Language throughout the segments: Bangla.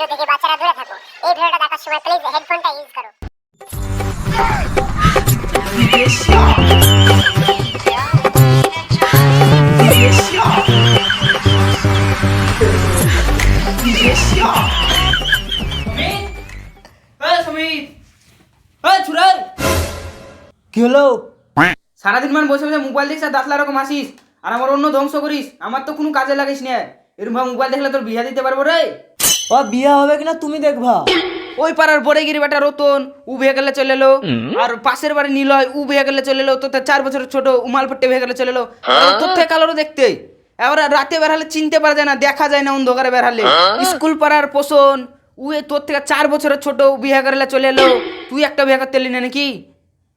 ভিডিও থেকে বাচ্চারা দূরে থাকো। এই ভিডিওটা দেখার সময় প্লিজ হেডফোনটা ইউজ করো। কি হলো? সারাদিন মান বসে বসে মোবাইল দেখিস আর দাঁতলা রকম আসিস। আর আমার অন্য ধ্বংস করিস। আমার তো কোনো কাজে লাগিস না। এরকম ভাবে মোবাইল দেখলে তোর বিয়া দিতে পারব রে। ও বিয়ে হবে কিনা তুমি দেখবা। ওই পাড়ার বড়ে গিরি বেটা রতন উ বিয়ে গেলে চলে এলো। আর পাশের বাড়ি নিলয় উ বিয়ে গেলে চলে এলো। তো তার চার বছরের ছোট উমাল পট্টে বিয়ে গেলে চলে এলো। তোর থেকে কালোরও দেখতে। এবার রাতে বেরহালে চিনতে পারা যায় না দেখা যায় না অন্ধকারে বেরহালে স্কুল পাড়ার পোষণ উয়ে তোর থেকে চার বছরের ছোট বিয়ে করলে চলে এলো। তুই একটা বিয়ে করতে না নাকি?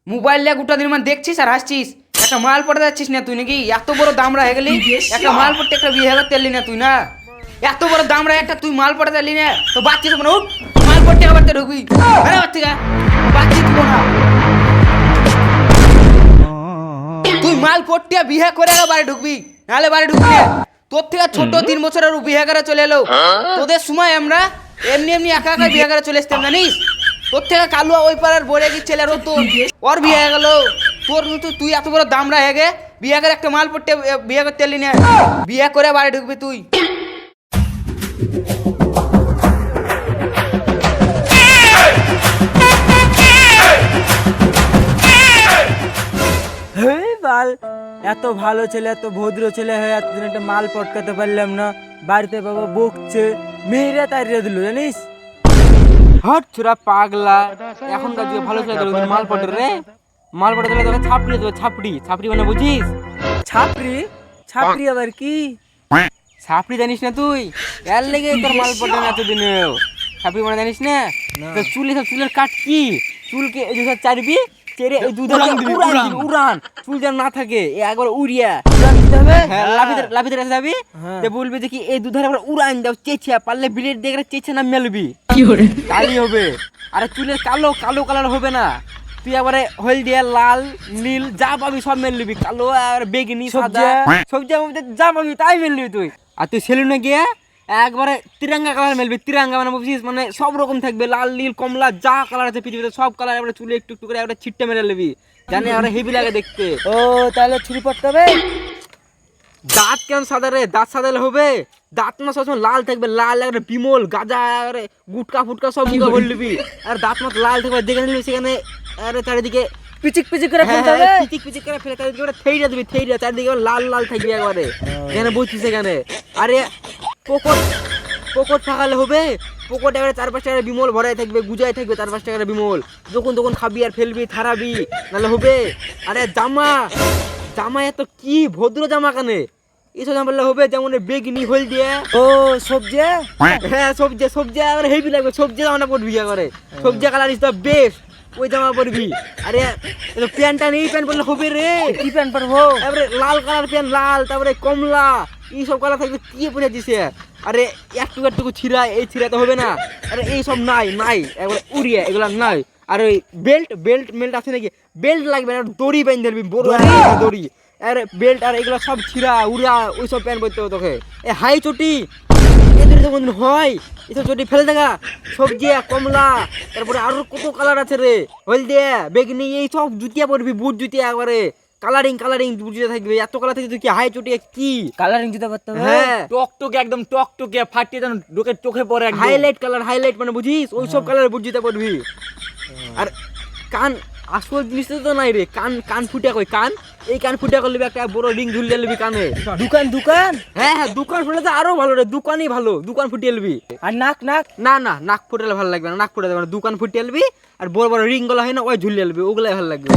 মোবাইল নিয়ে গোটা দিন মানে দেখছিস আর হাসছিস? একটা মাল পড়ে যাচ্ছিস না তুই নাকি? এত বড় দামরা হয়ে গেলি। একটা মাল পড়তে একটা বিয়ে করতে না তুই না? এত বড় দাম দামরা একটা, তুই মাল পড়ে যালি না? তো বাচ্চা তখন উঠ, মাল পড়তে আবার তো ঢুকবি। আরে বাচ্চা বাচ্চি দিব না তুই মাল পড়তে বিয়ে করে আবার বাড়ি ঢুকবি, নাহলে বাড়ি ঢুকবি তোর থেকে ছোট তিন বছরের বিয়ে করে চলে এলো। তোদের সময় আমরা এমনি এমনি একা একা বিয়ে করে চলে এসতাম জানিস? তোর থেকে কালুয়া ওই পাড়ার বড়ে কি ছেলে রতো ওর বিয়ে হয়ে গেল। তোর মতো তুই এত বড় দামরা হয়ে গে, বিয়ে করে একটা মাল পড়তে, বিয়ে করতে এলি না। বিয়ে করে বাড়ি ঢুকবি তুই। হে এত ভালো ছেলে এত ভদ্র ছেলে হয়ে এতদিন একটা মাল পটকাতে পারলাম না। বাড়িতে বাবা বকছে মেয়েরা তাড়িয়ে দিল জানিস? হট ছুরা পাগলা। এখনকার যুগে ভালো ছেলে তোর মাল পটে রে। মাল পটে তোকে ছাপড়ি ছাপড়ি। ছাপড়ি মানে বুঝিস? ছাপরি ছাপরি আবার কি? ছাপড়ি জানিস না তুই? এর লেগে তোর মাল পটে না এতদিনেও। ছাপড়ি মানে জানিস না? তো চুলে সব চুলের কাট কি? চুলকে যে সব চারবি চেরে এই দুধ উড়ান উড়ান চুল যেন না থাকে এ একবার উড়িয়া। উড়ান দিতে হবে? হ্যাঁ লাভিদের লাভিদের যাবি? হ্যাঁ। তে বলবি যে কি এই দুধারে একবার উড়ান দাও চেঁচিয়া। পারলে বিলেট দিয়ে না মেলবি কালি হবে। আরে চুলের কালো কালো কালার হবে না। তুই একবারে হলদিয়া লাল নীল যা পাবি সব মেল নিবি। কালো আর বেগনি সাদা। সবজি? সবজি যা পাবি তাই মেল নিবি তুই। আর তুই সেলুনে গিয়ে একবারে তিরঙ্গা কালার মেলবি তিরঙ্গা মানে বুঝছিস? মানে সব রকম থাকবে লাল নীল কমলা যা কালার আছে পৃথিবীতে সব কালার একবারে চুলে একটু একটু করে একবারে ছিট্টে মেরে নিবি। জানি আর হেভি লাগে দেখতে। ও তাহলে ছুরি পড়তে হবে? দাঁত কেমন সাদা রে? দাঁত সাদালে হবে। দাঁত না সবসময় লাল থাকবে লাল একবারে বিমল গাজা একবারে গুটকা ফুটকা সব মুখে ভরলিবি আর দাঁত মাত লাল থাকবে দেখে নিবি সেখানে আরে চারিদিকে পিচিক পিচিক করে হ্যাঁ, ফেলতে হবে? হ্যাঁ, পিচিক পিচিক করে ফেলে চারিদিকে থেইরা দিবি থেইরা চারিদিকে লাল লাল থাকবে একবারে। এখানে বুঝছিস সেখানে আরে পকট পকট থাকালে হবে। পকট এবারে চার পাঁচ টাকা বিমল ভরাই থাকবে গুজাই থাকবে চার পাঁচ টাকার বিমল। যখন তখন খাবি আর ফেলবি থারাবি নাহলে হবে। আরে জামা জামা এত কি ভদ্র জামা কানে? এসব জামা পরলে হবে যেমন বেগনি হল দিয়ে ও সবজি? হ্যাঁ। সবজি সবজি আবার হেভি লাগবে। সবজি জামাটা পরবি করে। সবজি কালার ইজ দ্য বেস্ট। ওই জামা পরবি। আরে প্যান্টটা নেই প্যান্ট পরলে হবে রে। কি প্যান্ট পরবো? তারপরে লাল কালার প্যান্ট লাল তারপরে কমলা। এই সব কালার থাকবে কি পরে দিছে? আরে একটু একটু ছিঁড়া এই ছিঁড়া তো হবে না। আরে এইসব নাই নাই। একবারে উড়িয়ে এগুলা নাই। আর ওই বেল্ট বেল্ট মেল্ট আছে নাকি? বেল্ট লাগবে না দড়ি বেঁধে দিবি বড় দড়ি? আরে বেল্ট আর এগুলো সব ছিঁড়া উড়া ওই সব প্যান্ট পরতে হবে তোকে। এ হাই চটি! এদের তো হয়। এসব চটি ফেলে দেখা সবজি কমলা তারপরে আরও কত কালার আছে রে। হলদিয়া বেগনি এই সব জুতিয়া পরবি বুট জুতিয়া একবারে। কালারিং কালারিং জুতা থাকবে। এত কালার থেকে তুই কি হাই চটি কি? কালারিং জুতা পরতে হবে? হ্যাঁ। টকটকে একদম টকটকে ফাটিয়ে যেন লোকের চোখে পড়ে একদম। হাইলাইট কালার হাইলাইট মানে বুঝিস? ওই সব কালারের বুট জুতা পরবি। আর কান আসল জিনিস তো নাই রে। কান কান ফুটিয়া কই? কান? এই কান ফুটা করলি একটা বড় রিং ঝুলিয়ে নিবি কানে। দোকান দোকান? হ্যাঁ হ্যাঁ দোকান ফুটলে তো আরও ভালো রে দোকানই ভালো দোকান ফুটিয়ে নিবি আর নাক নাক? না না নাক ফুটালে ভালো লাগবে না নাক ফুটাতে মানে দোকান ফুটিয়ে নিবি আর বড় বড় রিংগুলো হয় না ওই ঝুলিয়ে নিবি ওগুলাই ভালো লাগবে।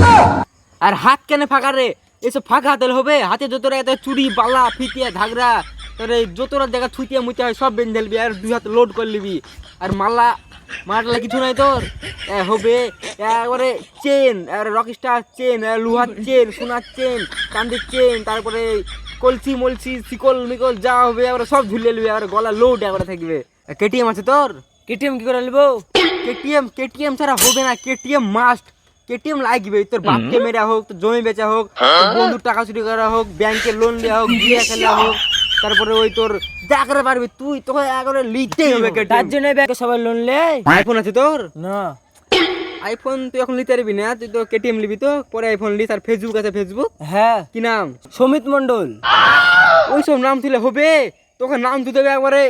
আর হাত কেন ফাঁকা রে? এসব ফাঁকা হাতে হবে হাতে যতটা এত চুড়ি বালা ফিতিয়া ধাগরা তারপরে যতটা জায়গা ছুটিয়া মুতিয়া হয় সব বেঁধে নিবি আর দুই হাত লোড করে নিবি আর মালা মারলা কিছু নাই তোর। হবে। একবারে চেন আর রকস্টার চেন লোহার চেন সোনার চেন চান্দির চেন তারপরে কলসি মলসি শিকল মিকল যা হবে এবারে সব ঝুলিয়ে নিবি আর গলা লোড একবারে থাকবে। কেটিএম আছে তোর? কেটিএম কি করে নেব? কেটিএম কেটিএম ছাড়া হবে না কেটিএম মাস্ট কেটিএম লাগবে তোর বাপকে মেরা হোক তোর জমি বেচা হোক বন্ধুর টাকা চুরি করা হোক ব্যাংকে লোন দেওয়া হোক বিয়ে খেলা হোক। তারপরে ওই তোর করে পারবি তুই তোকে একবারে লিখতে হবে তার জন্য ব্যাগে সবাই লোন লে আইফোন আছে তোর? না। আইফোন তুই এখন নিতে পারবি না তুই তো কেটিএম নিবি তো পরে আইফোন লিস আর ফেসবুক আছে ফেসবুক হ্যাঁ। কি নাম? সমিত মন্ডল ওই সব নাম তুলে হবে। তোকে নাম তুলতে হবে একবারে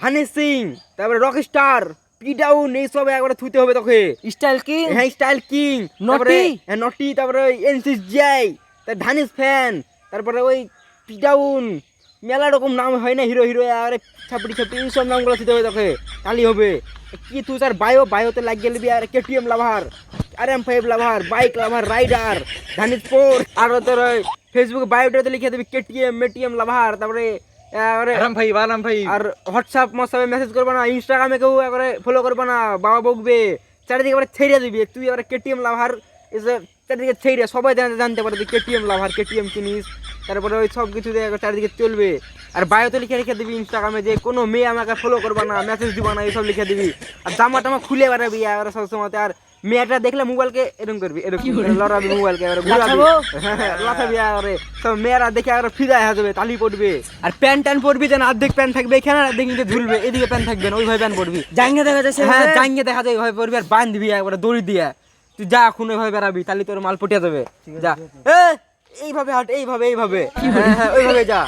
হানি সিং তারপরে রক স্টার পি ডাউন এইসব একবারে থুতে হবে তোকে। স্টাইল কি? হ্যাঁ স্টাইল কিং। নটি? হ্যাঁ নটি তারপরে এনসিস জাই তার ধানিস ফ্যান তারপরে ওই পি ডাউন মেলা রকম নাম হয় না হিরো হিরো আরে ছাপড়ি ছাপড়ি এইসব নামগুলো দিতে হবে তোকে তাহলেই হবে। কি তুই তার বায়ো বায়োতে লাগিয়ে নিবি আর কেটিএম লাভার আর M five lover bike lover rider ধানিস ফোর আর তোর ফেসবুকে বায়োটাতে লিখে দিবি কেটিএম মেটিএম লাভার তারপরে ভাই ভাই আর হোয়াটসঅ্যাপ মশাবে মেসেজ করবে না ইনস্টাগ্রামে কেউ একবারে ফলো করবে না বাবা বকবে চারিদিকে এবারে ছেড়ে দিবি তুই এবারে কেটিএম লাভার এসে চারিদিকে ছেড়ে সবাই জানতে জানতে পারে তুই কেটিএম লাভার কেটিএম কিনিস। তারপরে ওই সব কিছু চারিদিকে চলবে। আর বায়োতে লিখে রেখে দিবি ইনস্টাগ্রামে যে কোনো মেয়ে আমাকে ফলো করবে না মেসেজ দিবা না এইসব লিখে দিবি। আর জামা টামা খুলে বেড়াবি আর সব সময় আর মেয়েটা দেখলে মোবাইলকে এরকম করবি এরকম লড়াবি মোবাইলকে এবারে ঘুরাবি? হ্যাঁ, আরে সব মেয়েরা দেখে আর ফিদা হয়ে যাবে তালি পড়বে। আর প্যান্ট ট্যান্ট পরবি যেন অর্ধেক প্যান্ট থাকবে এখানে অর্ধেক নিচে ঝুলবে এদিকে প্যান্ট থাকবে না ওইভাবে প্যান্ট পরবি। জাঙ্গে দেখা যায় হ্যাঁ জাঙ্গে দেখা যায় ওইভাবে পরবি। আর বাঁধবি একবারে দড়ি দিয়ে। তুই যা, এখন ওইভাবে বেড়াবি, তাহলে তোর মাল পটিয়া যাবে। যা। এইভাবে হাট, এইভাবে এইভাবে। হ্যাঁ হ্যাঁ ওইভাবে যা।